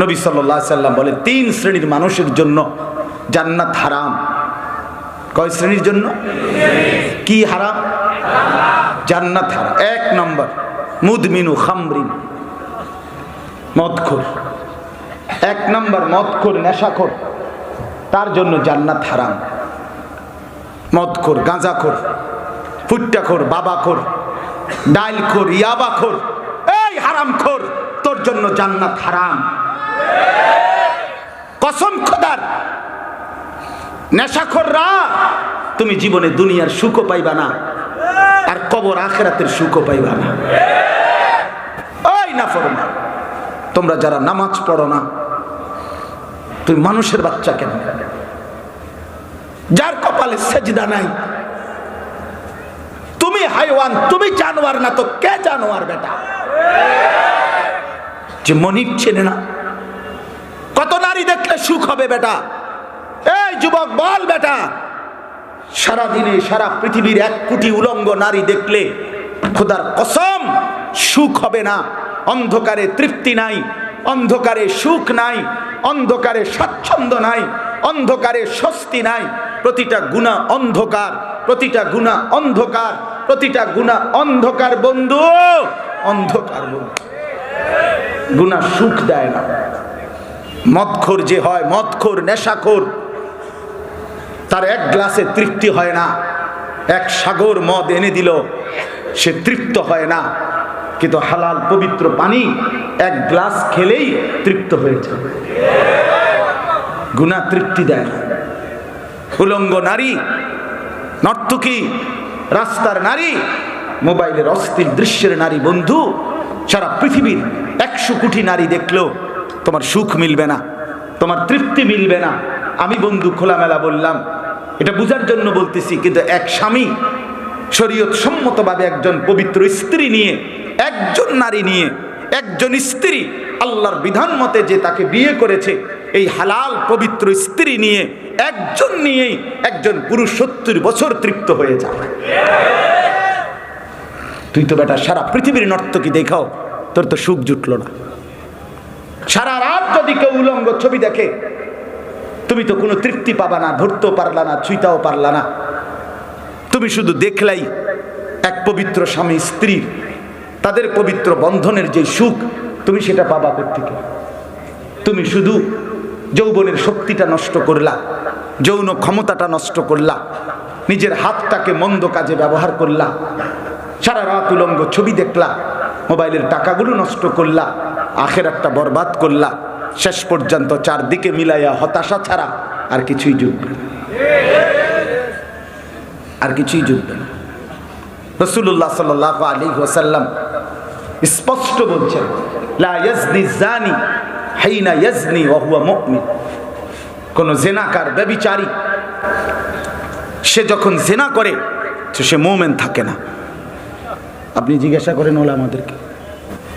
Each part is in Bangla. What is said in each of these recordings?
নবী সাল্লাহ সাল্লাম বলে তিন শ্রেণির মানুষের জন্য জান্নাত হারাম। কয় শ্রেণির জন্য? কি হারাম? জান্নাত হারাম। এক নম্বর, মুদমিনু খামরিন, মদখোর। এক নম্বর, মদখোর, নেশাখোর। তার জন্য জান্নাত হারাম। মদখোর, গাঁজাখোর, ফুট্টাখোর, বাবাখোর, ডাইলখোর, ইয়াবাখোর। এই হারামখোর, তোর জন্য জান্নাত হারাম। কসম খোদার নেশাখোররা তুমি জীবনে দুনিয়ার সুখও পাইবা না, আর কবর আখেরাতের সুখও পাইবা না। ওই না ফরমা তোমরা যারা নামাজ পড়ো না তুমি মানুষের বাচ্চা কেন? যার কপালে সেজদা নাই, তুমি হাইওয়ান, তুমি জানোয়ার না, তো কে জানোয়ার বেটা? যে মনির চেনে না সুখ হবে বেটা। এই যুবক, বল বেটা। সারা দিনে সারা পৃথিবীর এক কোটি উলঙ্গ নারী দেখলে খোদার কসম, সুখ হবে না। অন্ধকারে তৃপ্তি নাই, অন্ধকারে সুখ নাই, অন্ধকারে স্বাচ্ছন্দ্য নাই, অন্ধকারে স্বস্তি নাই। প্রতিটা গুণা অন্ধকার, প্রতিটা গুণা অন্ধকার, প্রতিটা গুণা অন্ধকার বন্ধু অন্ধকার বন্ধু। গুণা সুখ দেয় না। মদখোর যে হয়, মদখোর, নেশাখোর, তার এক গ্লাসে তৃপ্তি হয় না। এক সাগর মদ এনে দিল, সে তৃপ্ত হয় না। কিন্তু হালাল পবিত্র পানি এক গ্লাস খেলেই তৃপ্ত হয়েছে গুণা তৃপ্তি দেয় না। উলঙ্গ নারী, নর্তকী, রাস্তার নারী, মোবাইলের অস্থির দৃশ্যের নারী বন্ধু, সারা পৃথিবীর একশো কোটি নারী দেখলেও তোমার সুখ মিলবে না, তোমার তৃপ্তি মিলবে না। আমি বন্ধু খোলামেলা বললাম, এটা বুঝার জন্য বলতেছি, কিন্তু এক স্বামী শরীয়ত সম্মতভাবে একজন পবিত্র স্ত্রী নিয়ে, একজন নারী নিয়ে, একজন স্ত্রী আল্লাহর বিধান মতে যে তাকে বিয়ে করেছে, এই হালাল পবিত্র স্ত্রী নিয়ে, একজন নিয়েই একজন পুরুষ সত্তর বছর তৃপ্ত হয়ে যাবে তুই তো বেটা, সারা পৃথিবীর নর্তকী দেখাও, তোর তো সুখ জুটলো না। সারা রাত যদি কেউ উলঙ্গ ছবি দেখে, তুমি তো কোনো তৃপ্তি পাবা না ধরতেও পারলা না, ছুঁইতাও পারলা না। তুমি শুধু দেখলাই এক পবিত্র স্বামী স্ত্রীর তাদের পবিত্র বন্ধনের যে সুখ, তুমি সেটা পাবা থেকে তুমি শুধু যৌবনের শক্তিটা নষ্ট করলা, যৌন ক্ষমতাটা নষ্ট করলা, নিজের হাতটাকে মন্দ কাজে ব্যবহার করলা, সারা রাত উলঙ্গ ছবি দেখলা, মোবাইলের টাকাগুলো নষ্ট করলা আখের একটা বরবাদ করলা। শেষ পর্যন্ত চারদিকে মিলাইয়া হতাশা ছাড়া আর কিছুই জুটবে আর কিছুই জুটবে রসুল্লাহ সাল আলী ওসাল্লাম স্পষ্ট বলছেন জানি জেনাকার সে যখন জেনা করে সে থাকে না। আপনি জিজ্ঞাসা করেন ওলা আমাদেরকে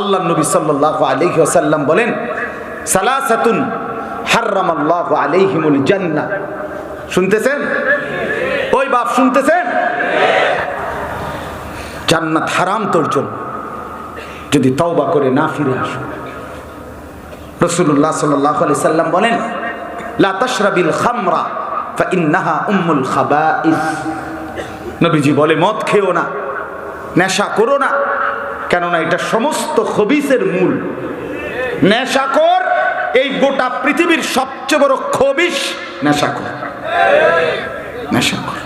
আল্লাহ নবী সাল্লাল্লাহু আলাইহি ওয়াসাল্লাম বলেন, সালাসাতুন হাররামাল্লাহু আলাইহিমুল জান্নাহ। শুনতেছেন? ওই বাপ শুনতেছেন? জান্নাত হারাম তোর জন্য। যদি তওবা করে না ফিরে আসো। রসুল্লাহ সাল্লাহ আলি সাল্লাম বলেন, লা তাশরাবিল খামরা উম্মুল খাবাইস। নবীজি বলে, মদ খেও না, নেশা করো না। কেননা এটা সমস্ত খবিসের মূল। নেশাকর এই গোটা পৃথিবীর সবচেয়ে বড় খবিস নেশাকর নেশাকর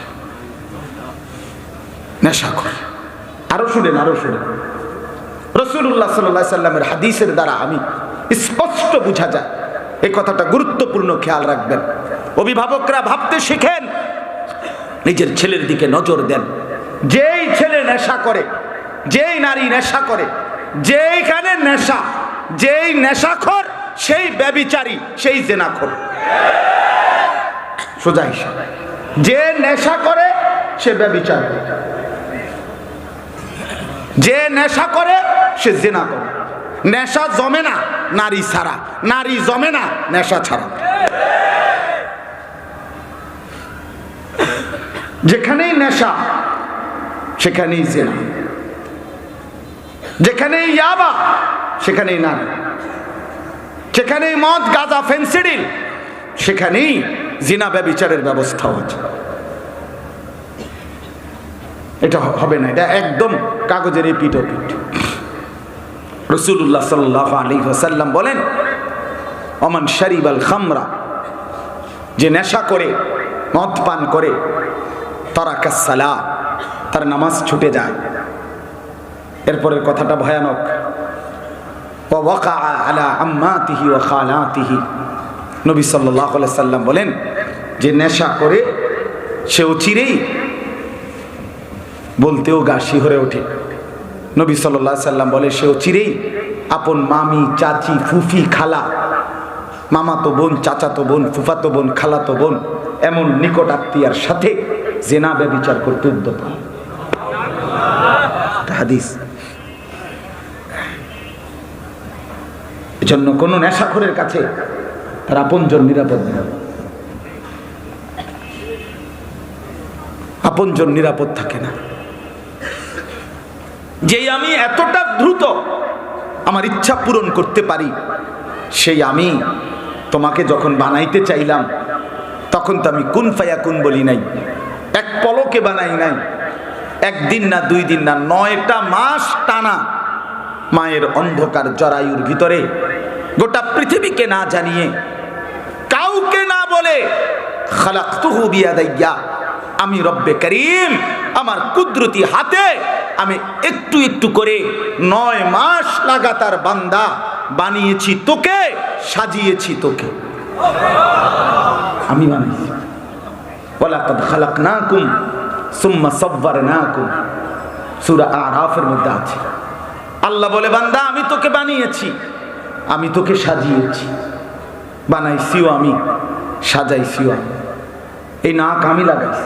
নেশাকর আরও শুনেন আরও শুনেন। রসুল্লাহ সাল্লাহ সাল্লামের হাদিসের দ্বারা আমি স্পষ্ট বোঝা যায়, এই কথাটা গুরুত্বপূর্ণ খেয়াল রাখবেন। অভিভাবকরা ভাবতে শিখেন, নিজের ছেলের দিকে নজর দেন। যেই ছেলে নেশা করে যেই নারী নেশা করে, যেইখানে নেশা, যেই নেশাখর, সেই ব্যবিচারী, সেই জেনাখর। সোজা হিসাব। যে নেশা করে, সে ব্যবিচার যে নেশা করে, সে জেনা করে। নেশা জমে না, নারী ছাড়া। নারী জমে না, নেশা ছাড়া। যেখানেই নেশা, সেখানেই জেনা। যেখানেই ইয়াবা, সেখানেই নারী। যেখানেই মদ, গাঁজা, ফেন্সিডিল, সেখানেই জিনা ব্যবিচারের ব্যবস্থা আছে। এটা হবে না, এটা একদম কাগজের পিঠ পিঠ রসুল্লাহ সাল্লাহ আলী হাসাল্লাম বলেন অমান শরিব আল খামরা যে নেশা করে, মদ পান করে, তারা কাসালা তার নামাজ ছুটে যায়। এরপরের কথাটা ভয়ানক। আলা আম্মাতিহি ও খালাতিহি। নবী সাল্লাহ সাল্লাম বলেন, যে নেশা করে সেও চিরেই বলতেও গা শিহরে ওঠে। নবী সাল্লাহ সাল্লাম বলে সেও চিরেই আপন মামি, চাচি, ফুফি, খালা, মামাতো বোন, চাচাতো বোন, ফুফাতো বোন, খালাতো বোন, এমন নিকট আত্মীয়ার সাথে জেনা ব্যবিচার করতে উদ্যত হয়। হাদিস। এজন্য কোনো নেশাখোরের কাছে তার আপনজন নিরাপদ নেই। আপনজন নিরাপদ থাকে না। যেই আমি এতটা দ্রুত আমার ইচ্ছা পূরণ করতে পারি, সেই আমি তোমাকে যখন বানাইতে চাইলাম, তখন তো আমি কুন ফায়া কুন বলি নাই। এক পলকে বানাই নাই। একদিন না দুই দিন না নয়টা মাস টানা মায়ের অন্ধকার জরায়ুর ভিতরে গোটা পৃথিবীকে না জানিয়ে, কাউকে না বলে, খালাক্তুহু বিয়াদাইয়া, আমি রব্বে করিম, আমার কুদরতি হাতে আমি একটু একটু করে নয় মাস লাগাতার বান্দা বানিয়েছি তোকে, সাজিয়েছি তোকে। আমি বানাইছি। ওয়ালাকাদ খালাকনাকুম সুম্মা সাব্বারনাকুম সূরা আরাফের মধ্যে আছে। আল্লাহ বলে, বান্দা, আমি তোকে বানিয়েছি। আমি তোকে সাজিয়েছি। বানাইছিও আমি, সাজাইছিও আমি। এই নাক আমি লাগাইছি,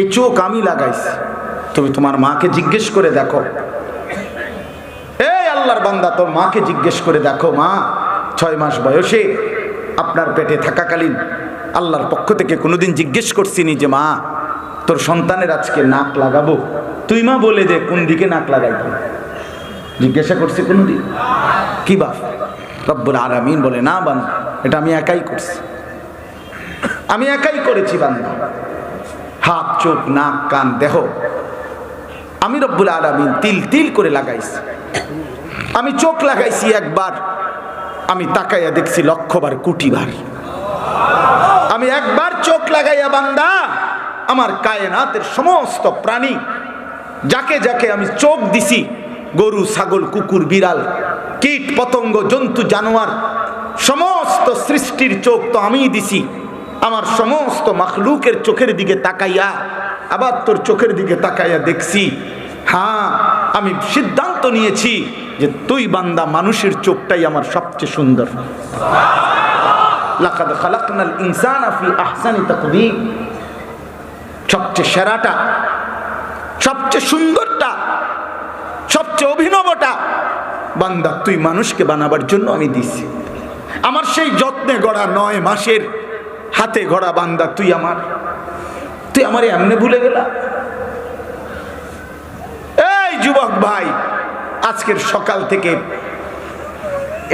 এই চোখ আমি লাগাইছি। তুমি তোমার মাকে জিজ্ঞেস করে দেখো। এই আল্লাহর বান্দা, তোর মাকে জিজ্ঞেস করে দেখো, মা, ছয় মাস বয়সে আপনার পেটে থাকাকালীন আল্লাহর পক্ষ থেকে কোনোদিন জিজ্ঞেস করছিনি যে, মা, তোর সন্তানের আজকে নাক লাগাবো? তুই মা বলে দে, কোন দিকে নাক লাগাইবো? জিজ্ঞাসা করছি কোনোদিন? কি বাপ? রব্বুল আরামিন বলে, না বান, এটা আমি একাই করছি। আমি একাই করেছি বান্দা হাত, চোখ, নাক, কান, দেহ, আমি রব্বুল আলামিন তিল তিল করে লাগাইছি। আমি চোখ লাগাইছি একবার, আমি তাকাইয়া দেখছি লক্ষবার, কোটিবার। আমি একবার চোখ লাগাইয়া বান্দা, আমার কায়নাতের সমস্ত প্রাণী, যাকে যাকে আমি চোখ দিছি, গরু, ছাগল, কুকুর, বিড়াল কীট পতঙ্গ, জন্তু, জানোয়ার, সমস্ত সৃষ্টির চোখ তো আমিই দিছি। আমার সমস্ত মাখলুকের চোখের দিকে তাকাইয়া, আবার তোর চোখের দিকে তাকাইয়া দেখছি। হ্যাঁ আমি সিদ্ধান্ত নিয়েছি যে তুই বান্দা, মানুষের চোখটাই আমার সবচেয়ে সুন্দর। আহসানি সবচেয়ে সেরাটা, সবচেয়ে সুন্দরটা, সবচেয়ে অভিনবটা বান্দা, তুই মানুষকে বানাবার জন্য আমি দিছি। আমার সেই যত্নে গড়া নয় মাসের হাতে গড়া বান্দা, তুই আমার। তুই আমার এমনি ভুলে গেলা? এই যুবক ভাই, আজকের সকাল থেকে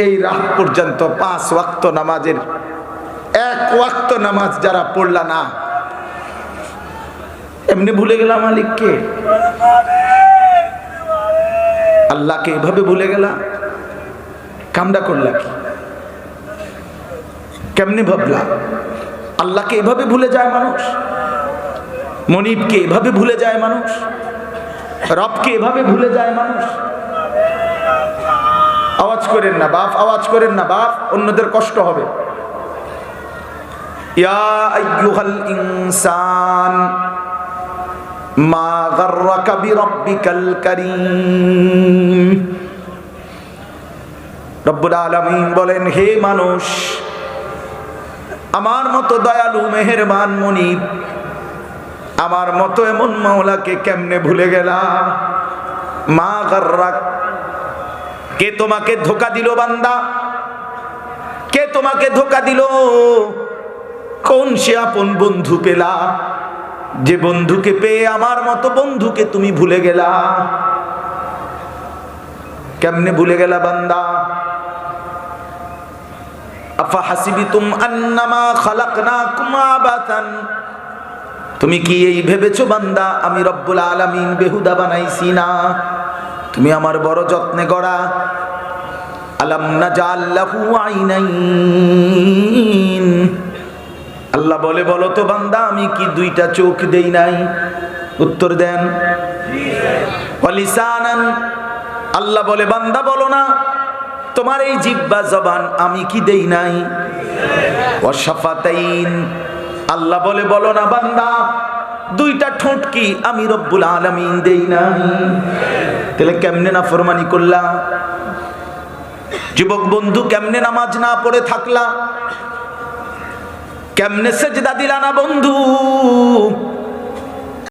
এই রাত পর্যন্ত পাঁচ ওয়াক্ত নামাজের এক ওয়াক্ত নামাজ যারা পড়লা না, এমনি ভুলে গেলাম মালিককে? আল্লাহকে এভাবে ভুলে গেলা? কামডা করলা কি? কেমনি ভাবলা? আল্লাহকে এভাবে ভুলে যায় মানুষ? মনিবকে এভাবে ভুলে যায় মানুষ? রবকে এভাবে ভুলে যায় মানুষ? আওয়াজ করেন না বাপ, আওয়াজ করেন না বাপ, অন্যদের কষ্ট হবে। ইয়া আইয়ুহাল ইনসান মা গাররাকা বিরাব্বিকাল কারীম। রব্বুল আলমিন বলেন, হে মানুষ, আমার মতো দয়ালু, মেহেরবান মনিব, আমার মতো এমন মাওলাকে কেমনে ভুলে গেলা? মা গার্রাক, কে তোমাকে ধোকা দিল বান্দা? কে তোমাকে ধোকা দিল? কোন সে আপন বন্ধু পেলা? যে বন্ধুকে পেয়ে আমার মতো বন্ধুকে তুমি ভুলে গেলা। কেমনে ভুলে গেলা বান্দা? আফা হাসিবিতুম আন্নামা খালাকনাকুম আবাতান। তুমি কি এই ভেবেছো বান্দা, আমি রব্বুল আলামিন বেহুদা বানাইছি না? তুমি আমার বড় যত্নে গড়া। আলাম নাজাল্লাহু আইনাইন। আল্লাহ বলে, বলো তো বান্দা, আমি কি দুইটা চোখ দেই নাই? উত্তর দেন আল্লাহ বলে, বান্দা, বলো না, তোমার এই জিব্বা জবান আমি কি দেই নাই? ওয়াশাফাতাইন। আল্লাহ বলে, বলো না বান্দা, দুইটা ঠোঁট কি আমি রব্বুল আলামিন দেই নাই। তাহলে কেমনে না ফরমানি করলা? যুবক বন্ধু, কেমনে নামাজ না পড়ে থাকলা? কেমনে সেজদা দিলা না বন্ধু?